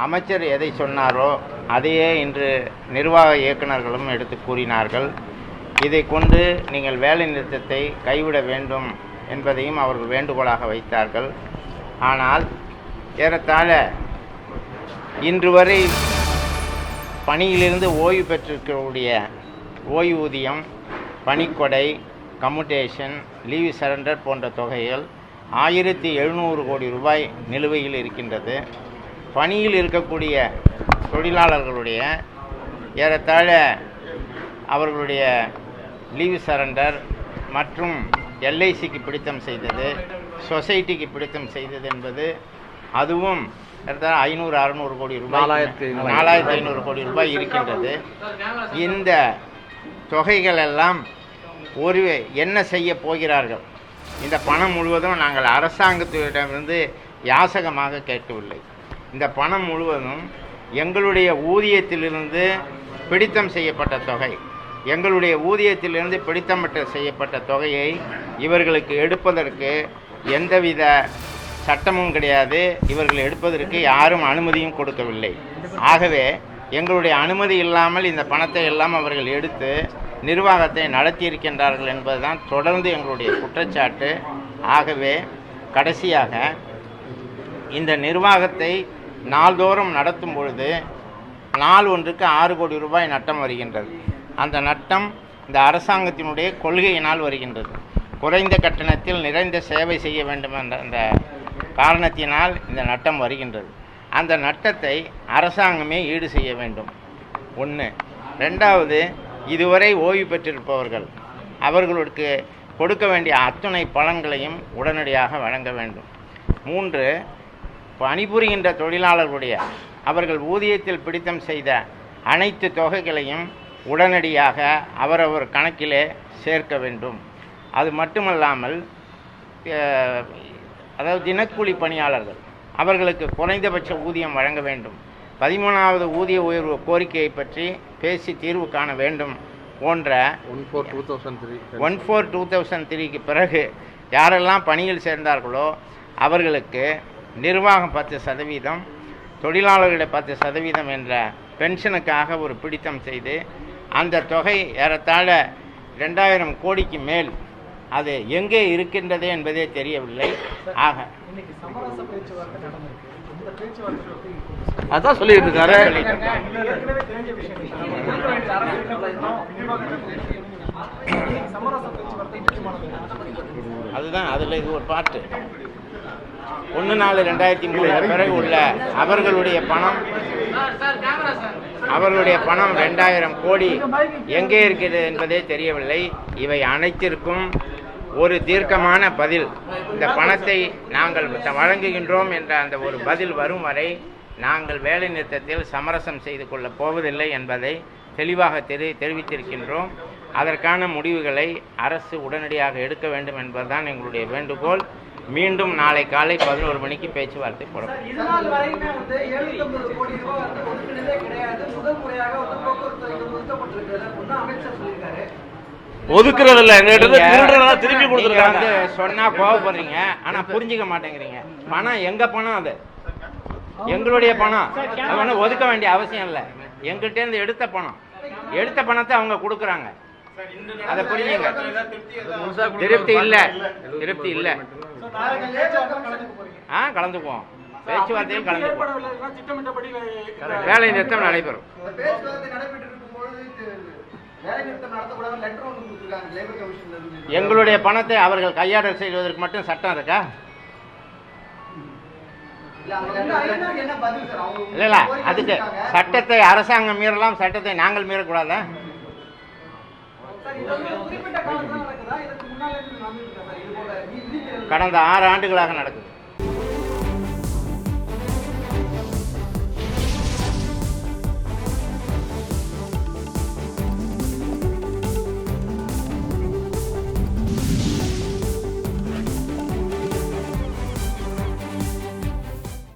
அமைச்சர் எதை சொன்னாரோ அதையே இன்று நிர்வாக இயக்குநர்களும் எடுத்து கூறினார்கள். இதை கொண்டு நீங்கள் வேலை நிறுத்தத்தை கைவிட வேண்டும் என்பதையும் அவர்கள் வேண்டுகோளாக வைத்தார்கள். ஆனால் ஏறத்தாழ இன்று வரை பணியிலிருந்து ஓய்வு பெற்றிருக்கக்கூடிய ஓய்வூதியம் பணிக்கொடை கம்யூட்டேஷன் லீவ் சரண்டர் போன்ற தொகைகள் ஆயிரத்தி எழுநூறு கோடி ரூபாய் நிலுவையில் இருக்கின்றது. பணியில் இருக்கக்கூடிய தொழிலாளர்களுடைய ஏறத்தாழ அவர்களுடைய லீவ் சரண்டர் மற்றும் எல்ஐசிக்கு பிடித்தம் செய்தது சொசைட்டிக்கு பிடித்தம் செய்தது என்பது அதுவும் ஏறத்தாழ ஐநூறு அறநூறு கோடி ரூபாய் நாலாயிரத்தி ஐநூறு. நாலாயிரத்தி ஐநூறு கோடி ரூபாய் இருக்கின்றது. இந்த தொகைகள் எல்லாம் ஒரு என்ன செய்ய போகிறார்கள்? இந்த பணம் முழுவதும் நாங்கள் அரசாங்கத்திடமிருந்து யாசகமாக கேட்கவில்லை. இந்த பணம் முழுவதும் எங்களுடைய ஊதியத்திலிருந்து பிடித்தம் செய்யப்பட்ட தொகை. எங்களுடைய ஊதியத்திலிருந்து பிடித்தமிட்ட செய்யப்பட்ட தொகையை இவர்களுக்கு எடுப்பதற்கு எந்தவித சட்டமும் கிடையாது. இவர்கள் எடுப்பதற்கு யாரும் அனுமதியும் கொடுக்கவில்லை. ஆகவே எங்களுடைய அனுமதி இல்லாமல் இந்த பணத்தை எல்லாம் அவர்கள் எடுத்து நிர்வாகத்தை நடத்தியிருக்கின்றார்கள் என்பதுதான் தொடர்ந்து எங்களுடைய குற்றச்சாட்டு. ஆகவே கடைசியாக இந்த நிர்வாகத்தை நாள்தோறும் நடத்தும் பொழுது நாள் ஒன்றுக்கு ஆறு கோடி ரூபாய் நட்டம் வருகின்றது. அந்த நட்டம் இந்த அரசாங்கத்தினுடைய கொள்கையினால் வருகின்றது. குறைந்த கட்டணத்தில் நிறைந்த சேவை செய்ய வேண்டும் என்ற அந்த காரணத்தினால் இந்த நட்டம் வருகின்றது. அந்த நட்டத்தை அரசாங்கமே ஈடு செய்ய வேண்டும். ஒன்று ரெண்டாவது இதுவரை ஓய்வு பெற்றிருப்பவர்கள் அவர்களுக்கு கொடுக்க வேண்டிய அத்துணை பலன்களையும் உடனடியாக வழங்க வேண்டும். மூன்று பணிபுரிகின்ற தொழிலாளர்களுடைய அவர்கள் ஊதியத்தில் பிடித்தம் செய்த அனைத்து தொகைகளையும் உடனடியாக அவரவர் கணக்கிலே சேர்க்க வேண்டும். அது மட்டுமல்லாமல் அதாவது தினக்கூலி பணியாளர்கள் அவர்களுக்கு குறைந்தபட்ச ஊதியம் வழங்க வேண்டும். பதிமூணாவது ஊதிய உயர்வு கோரிக்கையை பற்றி பேசி தீர்வு காண வேண்டும் போன்ற one four two thousand three one four two thousand த்ரீக்கு பிறகு யாரெல்லாம் பணியில் சேர்ந்தார்களோ அவர்களுக்கு நிர்வாகம் பத்து சதவீதம் தொழிலாளர்களுடைய பத்து சதவீதம் என்ற பென்ஷனுக்காக ஒரு பிடித்தம் செய்து அந்த தொகை ஏறத்தாழ ரெண்டாயிரம் கோடிக்கு மேல் அது எங்கே இருக்கின்றது என்பதே தெரியவில்லை. ஆக இன்னைக்கு சமரச பேச்சுவார்த்தை நடந்திருக்கு. இந்த பேச்சுவார்த்தை பத்தி அதான் சொல்லிட்டு இருக்காரு அதுதான் அதில் இது ஒரு பாட்டு. ஒன்று நாலு ரெண்டாயிரத்தி மூணு பிறகு உள்ள அவர்களுடைய பணம் அவர்களுடைய பணம் ரெண்டாயிரம் கோடி எங்கே இருக்கிறது என்பதே தெரியவில்லை. இவை அனைத்திற்கும் ஒரு தீர்க்கமான பதில். இந்த பணத்தை நாங்கள் வழங்குகின்றோம் என்ற அந்த ஒரு பதில் வரும் வரை நாங்கள் வேலை நிறுத்தத்தில் சமரசம் செய்து கொள்ளப் போவதில்லை என்பதை தெளிவாக தெரி தெரிவித்திருக்கின்றோம். அதற்கான முடிவுகளை அரசு உடனடியாக எடுக்க வேண்டும் என்பதுதான் எங்களுடைய வேண்டுகோள். மீண்டும் நாளை காலை பதினோரு மணிக்கு பேச்சுவார்த்தை போடப்படும் இது நாள் வரையுமே வந்து எழுநூத்தம்பது கோடி ரூபாய் வந்து ஒதுக்கினதே கிடையாது. முதல் முறையாக வந்து போக்குவரத்து துறைக்கு ஒதுக்கப்பட்டிருக்கிறது அப்படின்னு அமைச்சர் சொல்லியிருக்காரு. ஒதுக்குறது இல்ல திருடுறதா திருப்பி கொடுத்துருக்காங்க. சொன்னா கோவப்படுறீங்க. ஆனா புரிஞ்சுக்க மாட்டேங்கிறீங்க. பணம் எங்க பணம் அது? எங்களுடைய பணம். ஒண்ணும் ஒதுக்க வேண்டிய அவசியம் இல்லை. எங்கள்கிட்ட இருந்து எடுத்த பணம். எடுத்த பணத்தை அவங்க கொடுக்குறாங்க. அதை புரிஞ்சுங்க. திருப்தி இல்ல. திருப்தி இல்ல. ஆ கலந்துக்குவோம். பேச்சுவார்த்தையில் கலந்துக்குவோம். வேலை நிறுத்தம் நடைபெறும். எங்களுடைய பணத்தை அவர்கள் கையாடல் செய்வதற்கு மட்டும் சட்டம் இருக்கா? இல்ல அதுக்கு. சட்டத்தை அரசாங்கம் மீறலாம் சட்டத்தை நாங்கள் மீறக்கூடாதா? கடந்த ஆறு ஆண்டுகளாக நடக்குது.